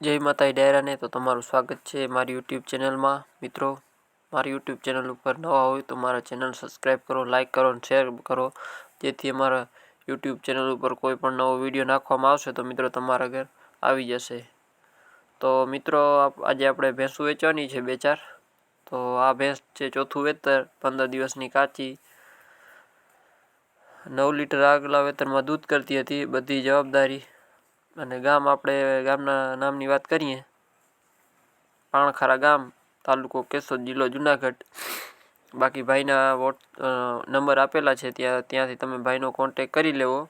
જય માતાજી, ડાયરાને તો તમારું સ્વાગત છે મારી યુટ્યુબ ચેનલમાં. મિત્રો, મારી યુટ્યુબ ચેનલ ઉપર નવા હોય તો મારા ચેનલ સબસ્ક્રાઈબ કરો, લાઇક કરો અને શેર કરો. જેથી અમારા યુટ્યુબ ચેનલ ઉપર કોઈ પણ નવો વીડિયો નાખવામાં આવશે તો મિત્રો તમારા ઘર આવી જશે. તો મિત્રો આજે આપણે ભેંસું વેચવાની છે બે ચાર. તો આ ભેંસ છે ચોથું વેતર, પંદર દિવસની કાચી. નવ લીટર આગલા વેતરમાં દૂધ કરતી હતી, બધી જવાબદારી અને ગામ આપણે ગામના નામની વાત કરીએ, પાણખારા ગામ, તાલુકો કેશોદ જિલ્લો જુનાગઢ. બાકી ભાઈના વોટ નંબર આપેલા છે ત્યાં, ત્યાંથી તમે ભાઈનો કોન્ટેક કરી લેવો.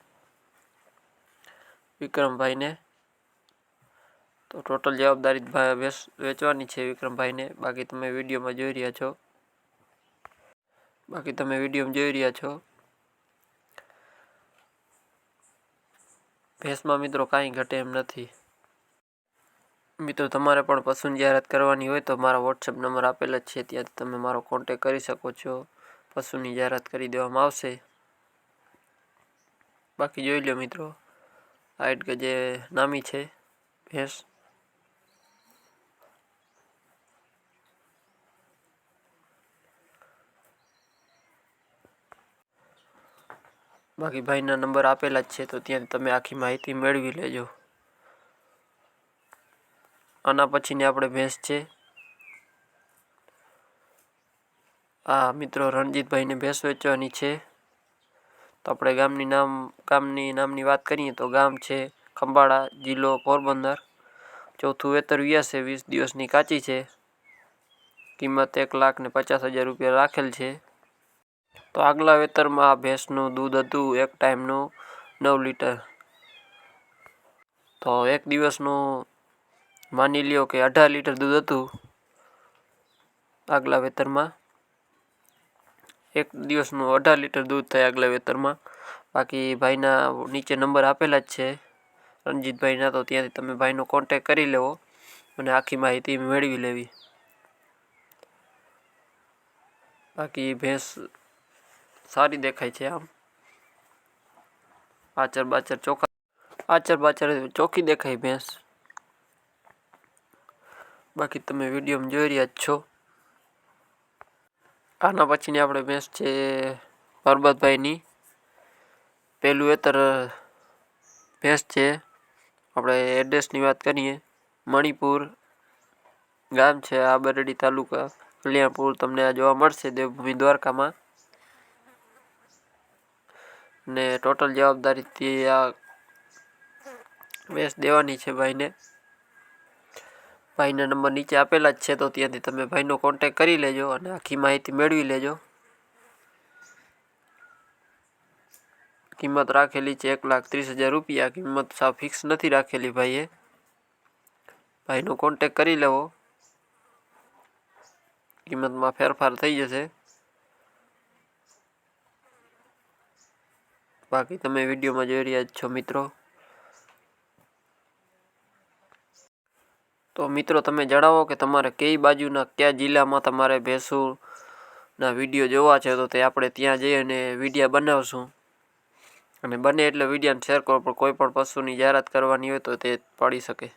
વિક્રમભાઈને. તો ટોટલ જવાબદારી વેચવાની છે વિક્રમભાઈને. બાકી તમે વિડીયોમાં જોઈ રહ્યા છો. બાકી તમે વિડીયોમાં જોઈ રહ્યા છો. ભેંસમાં મિત્રો કાંઈ ઘટે એમ નથી. મિત્રો, તમારે પણ પશુની જાહેરાત કરવાની હોય તો મારા વોટ્સએપ નંબર આપેલ જ છે. ત્યાંથી તમે મારો કોન્ટેક કરી શકો છો. પશુની જાહેરાત કરી દેવામાં આવશે. બાકી જોઈ લો મિત્રો હાઈટ કે જે નામી છે ભેંસ. બાકી ભાઈના નંબર આપેલા જ છે, તો ત્યાં તમે આખી માહિતી મેળવી લેજો. આના પછીની આપણે ભેંસ છે. આ મિત્રો રણજીતભાઈને ભેંસ વેચવાની છે. તો આપણે ગામની નામ, ગામની નામની વાત કરીએ તો ગામ છે ખંભાળા જિલ્લો પોરબંદર. ચોથું વેતર વ્યાસે વીસ દિવસની કાચી છે. કિંમત એક લાખ ને પચાસ હજાર રૂપિયા રાખેલ છે. તો આગલા વેતરમાં આ ભેંસનું દૂધ હતું એક ટાઈમનું નવ લીટર. તો એક દિવસનું માની લ્યો કે અઢાર લીટર દૂધ હતું આગલા વેતરમાં. એક દિવસનું અઢાર લીટર દૂધ થાય આગલા વેતરમાં. બાકી ભાઈના નીચે નંબર આપેલા જ છે. રણજીતભાઈના તો ત્યાંથી તમે ભાઈનો કોન્ટેક કરી લેવો. અને આખી માહિતી મેળવી લેવી. બાકી ભેંસ સારી દેખાય છે આમ. આચર બાચર ચોખા આચર બાચર ચોખ્ખી દેખાય ભેંસ. બાકી તમે વિડીયોમાં જોઈ રહ્યા જ છો. આના પછીની આપણે ભેંસ છે પરબતભાઈની. પહેલું એતર, ભેંસ છે. આપણે એડ્રેસની વાત કરીએ. મણિપુર ગામ છે આ બરડી તાલુકા કલ્યાણપુર. તમને આ જોવા મળશે દેવભૂમિ દ્વારકામાં. ને ટોટલ જવાબદારીથી આ ભેંસ દેવાની છે ભાઈને. ભાઈના નંબર નીચે આપેલા જ છે, તો ત્યાંથી તમે ભાઈનો કોન્ટેક કરી લેજો અને આખી માહિતી મેળવી લેજો. કિંમત રાખેલી છે એક લાખ ત્રીસ હજાર રૂપિયા. કિંમત સાવ ફિક્સ નથી રાખેલી ભાઈએ. ભાઈનો કોન્ટેક કરી લેવો. કિંમતમાં ફેરફાર થઈ જશે. બાકી તમે વિડીયોમાં જોઈ રહ્યા છો મિત્રો. તો મિત્રો, તમે જણાવો કે તમારે કઈ બાજુના કયા જિલ્લામાં તમારે ભેંસુના વીડિયો જોવા છે? તો તે આપણે ત્યાં જઈ અને વિડીયા બનાવશું. અને બને એટલે વિડીયાને શેર કરો, પણ કોઈ પણ પશુની જાહેરાત કરવાની હોય તો તે પડી શકે.